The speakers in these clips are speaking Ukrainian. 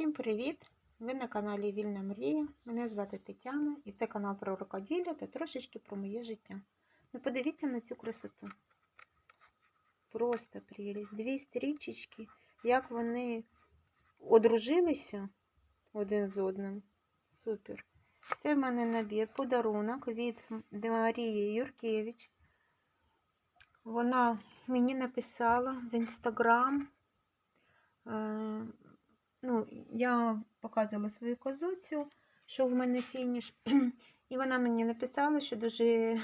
Всім привіт! Ви на каналі Вільна Мрія. Мене звати Тетяна і це канал про рукоділля та трошечки про моє життя. Ну подивіться на цю красоту. Просто прелість. Дві стрічечки, як вони одружилися один з одним. Супер. Це в мене набір подарунок від Марії Юркевич. Вона мені написала в інстаграм. Ну, я показувала свою козуцю, що в мене фініш. І вона мені написала, що дуже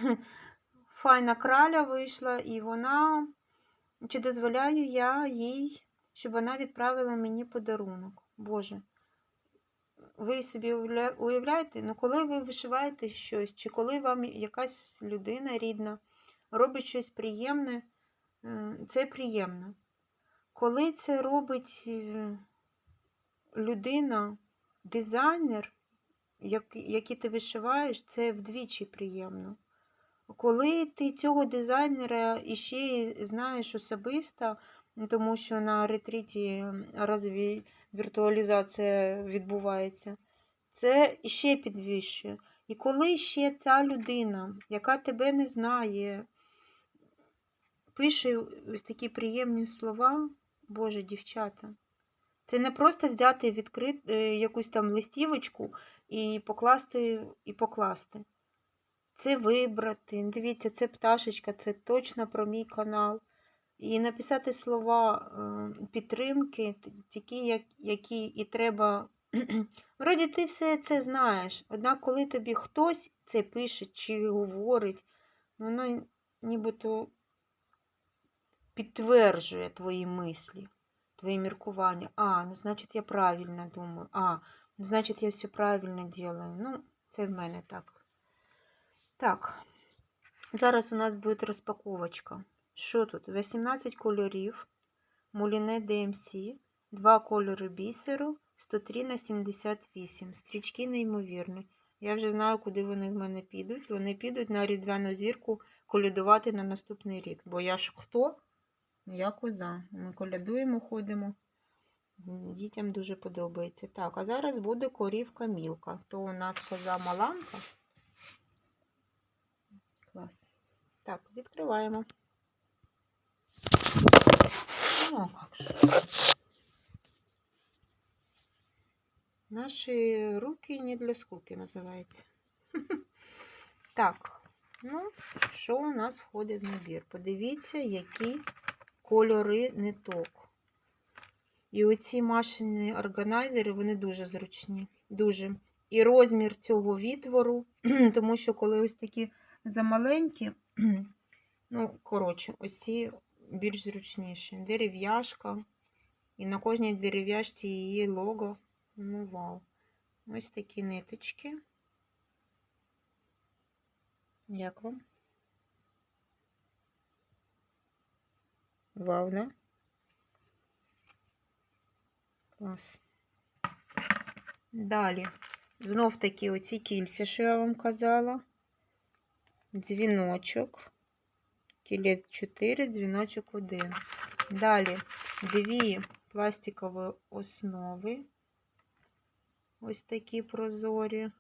файна краля вийшла, і вона, чи дозволяю я їй, щоб вона відправила мені подарунок. Боже. Ви собі уявляєте, ну коли ви вишиваєте щось, чи коли вам якась людина рідна робить щось приємне, е, це приємно. Коли це робить е, людина, дизайнер, який ти вишиваєш, це вдвічі приємно. Коли ти цього дизайнера іще знаєш особисто, тому що на ретриті розві... віртуалізація відбувається, це ще підвищує. І коли ще ця людина, яка тебе не знає, пише ось такі приємні слова, Боже, дівчата. Це не просто взяти відкрити якусь там листівочку і покласти і покласти. Це вибрати. Дивіться, це пташечка, це точно про мій канал. І написати слова підтримки, такі, які і треба. Вроді ти все це знаєш. Однак, коли тобі хтось це пише чи говорить, воно нібито підтверджує твої мислі твои міркування. А, ну, значить, я правильно думаю. А, ну, значить, я все правильно делаю. Ну, це в мене так. Так, зараз у нас буде розпаковочка. Що тут? 18 кольорів, муліне DMC, 2 кольори бісеру, 103 на 78. Стрічки неймовірні. Я вже знаю, куди вони в мене підуть. Вони підуть на різдвяну зірку колядувати на наступний рік. Бо я ж хто? Я коза. Ми колядуємо, ходимо. Дітям дуже подобається. Так, а зараз буде корівка мілка. То у нас коза маланка. Клас. Так, відкриваємо. Ну, як же. Наші руки не для скуки називається. Так, ну, що у нас входить в набір? Подивіться, які кольори ниток. І оці машині органайзери, вони дуже зручні. Дуже. І розмір цього відтвору, тому що коли ось такі замаленькі, ну, коротше, ось ці більш зручніші. Дерев'яшка. І на кожній дерев'яшці її лого. Ну, вау. Ось такі ниточки. Як вам? Вау, да? Клас. Далі. Знов таки оці кільця, що я вам казала. Дзвіночок. Кілет 4, дзвіночок 1. Далі дві пластикові основи. Ось такі прозорі.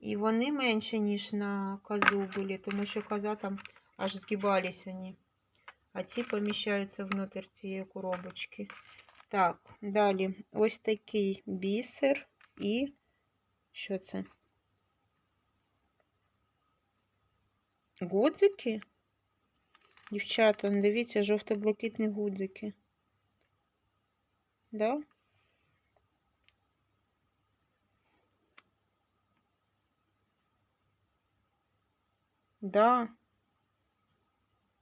І вони менше, ніж на козу були, тому що коза там аж згибались вони а ці поміщаються внутрь цієї коробочки. Так, далі ось такий бісер і що це? Гудзики? Дівчата, дивіться, жовто-блакитні гудзики. Да? Да.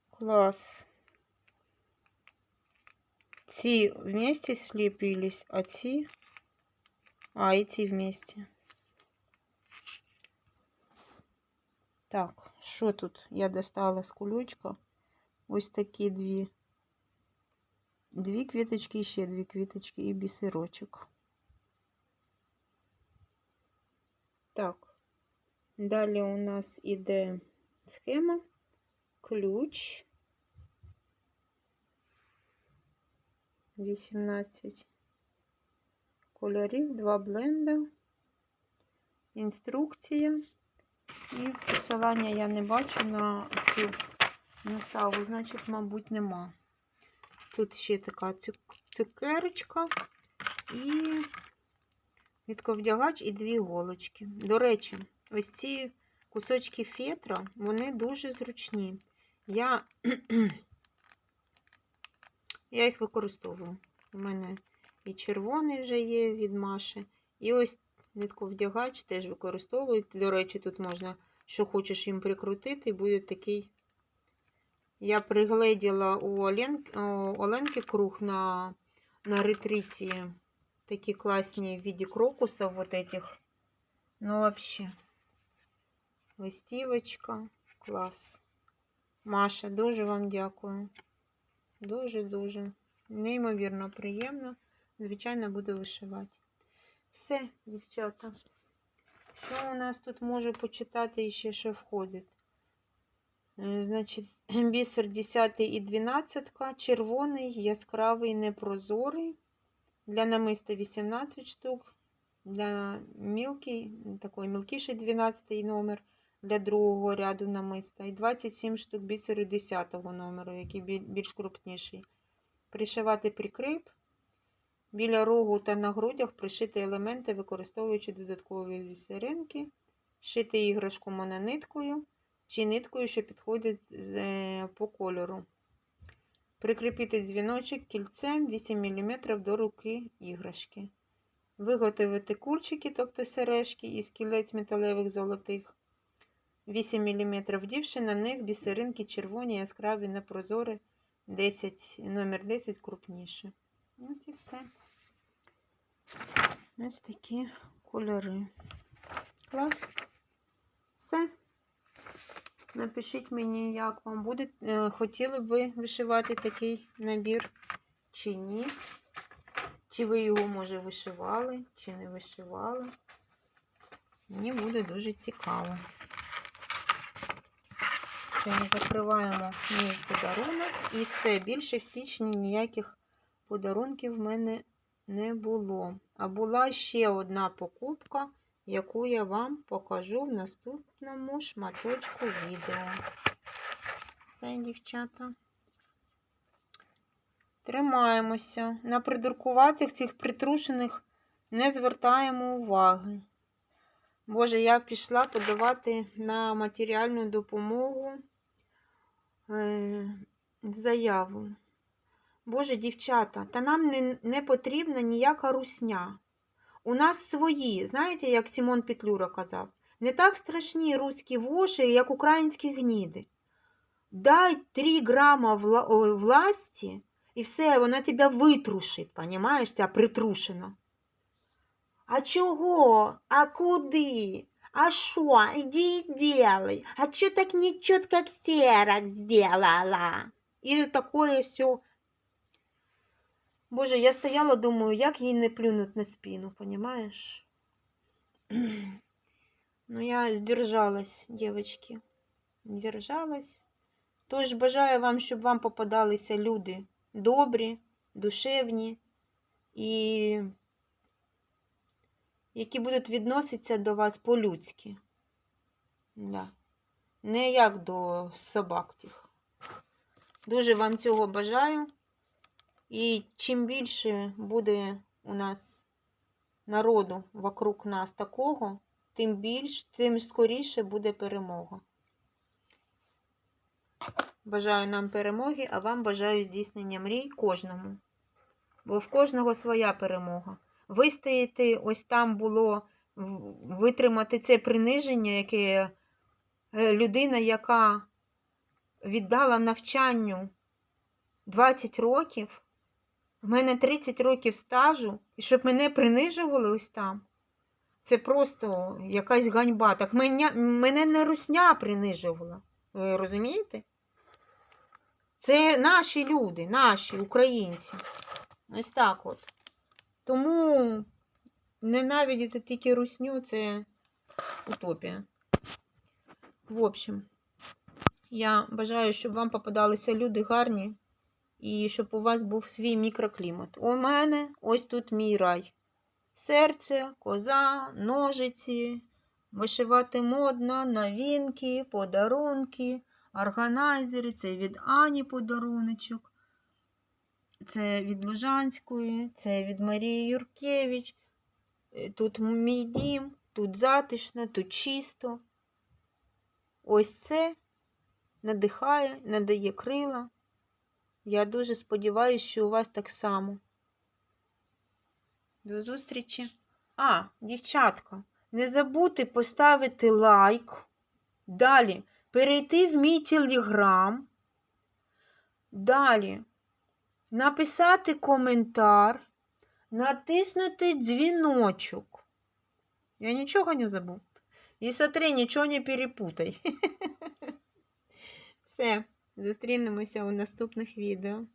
Класс. Ці вместе слепились, а ці... А, і ці вместе. Так, що тут? Я достала з кулючка. Ось такі дві. Дві квіточки, ще дві квіточки і бісерочок. Так, далі у нас іде схема, ключ. 18 кольорів, два бленда, інструкція. І посилання я не бачу на цю на саву, значить, мабуть, нема. Тут ще така цук- цукерочка і відковдягач і дві голочки. До речі, ось ці кусочки фетра, вони дуже зручні. Я, я їх використовую. У мене і червоний вже є від Маші. І ось відковдягач теж використовую. До речі, тут можна, що хочеш їм прикрутити, і буде такий. Я пригледіла у Оленки, у Оленки круг на, на ретриті. Такі класні в виде крокусов вот этих. Ну, вообще. Листівочка. Клас. Маша, дуже вам дякую. Дуже-дуже. Неймовірно приємно. Звичайно, буду вишивати. Все, дівчата. Що у нас тут можу почитати і ще що входить? Е, Значить, бісер 10 і 12, червоний, яскравий, непрозорий. Для намиста 18 штук. Для мілкий, такий мілкіший 12 номер для другого ряду намиста. І 27 штук бісеру 10 номеру, який більш крупніший. Пришивати прикрип. Біля рогу та на грудях пришити елементи, використовуючи додаткові бісеринки. Шити іграшку монониткою чи ниткою, що підходить е, по кольору. Прикріпити дзвіночок кільцем 8 мм до руки іграшки. Виготовити кульчики, тобто сережки із кілець металевих золотих. 8 мм, вдівши на них бісеринки червоні, яскраві, непрозорі, 10, номер 10 крупніше. Ось і все. Ось такі кольори. Клас. Все. Напишіть мені, як вам буде. Е, Хотіли б ви вишивати такий набір чи ні. Чи ви його, може, вишивали, чи не вишивали. Мені буде дуже цікаво. Все, закриваємо мій подарунок. І все, більше в січні ніяких подарунків в мене не було. А була ще одна покупка, яку я вам покажу в наступному шматочку відео. Все, дівчата. Тримаємося. На придуркуватих цих притрушених не звертаємо уваги. Боже, я пішла подавати на матеріальну допомогу е, заяву. Боже, дівчата, та нам не, не потрібна ніяка русня. У нас свої, знаєте, як Сімон Петлюра казав, не так страшні руські воші, як українські гніди. Дай 3 грама вла- власті, і все, вона тебе витрушить, понімаєш, ця притрушена. А чого? А куди? А що? Іди і делай. А чо так нечетко ксерок сделала? І такое все. Боже, я стояла, думаю, як їй не плюнуть на спину, понимаешь? Ну, я сдержалась, девочки. Сдержалась. Тож бажаю вам, щоб вам попадалися люди добрі, душевні і які будуть відноситися до вас по-людськи. Да. Не як до собак тих. Дуже вам цього бажаю. І чим більше буде у нас народу вокруг нас такого, тим більш, тим скоріше буде перемога. Бажаю нам перемоги, а вам бажаю здійснення мрій кожному. Бо в кожного своя перемога. Вистояти, ось там було витримати це приниження, яке е, людина, яка віддала навчанню 20 років, в мене 30 років стажу, і щоб мене принижували ось там. Це просто якась ганьба. Так мене, мене не русня принижувала. Ви розумієте? Це наші люди, наші українці. Ось так от. Тому ненавидіти тільки русню це утопія. В общем, я бажаю, щоб вам попадалися люди гарні і щоб у вас був свій мікроклімат. У мене ось тут мій рай. серце, коза, ножиці, вишивати модно, новинки, подарунки, органайзери. Це від Ані подаруночок. Це від Лужанської, це від Марії Юркевич. Е, Тут мій дім, тут затишно, тут чисто. Ось це надихає, надає крила. Я дуже сподіваюся, що у вас так само. До зустрічі. А, дівчатка, не забудьте поставити лайк. Далі перейти в мій телеграм. Далі написати коментар, натиснути дзвіночок. Я нічого не забув. І смотри, нічого не перепутай. Все, зустрінемося у наступних відео.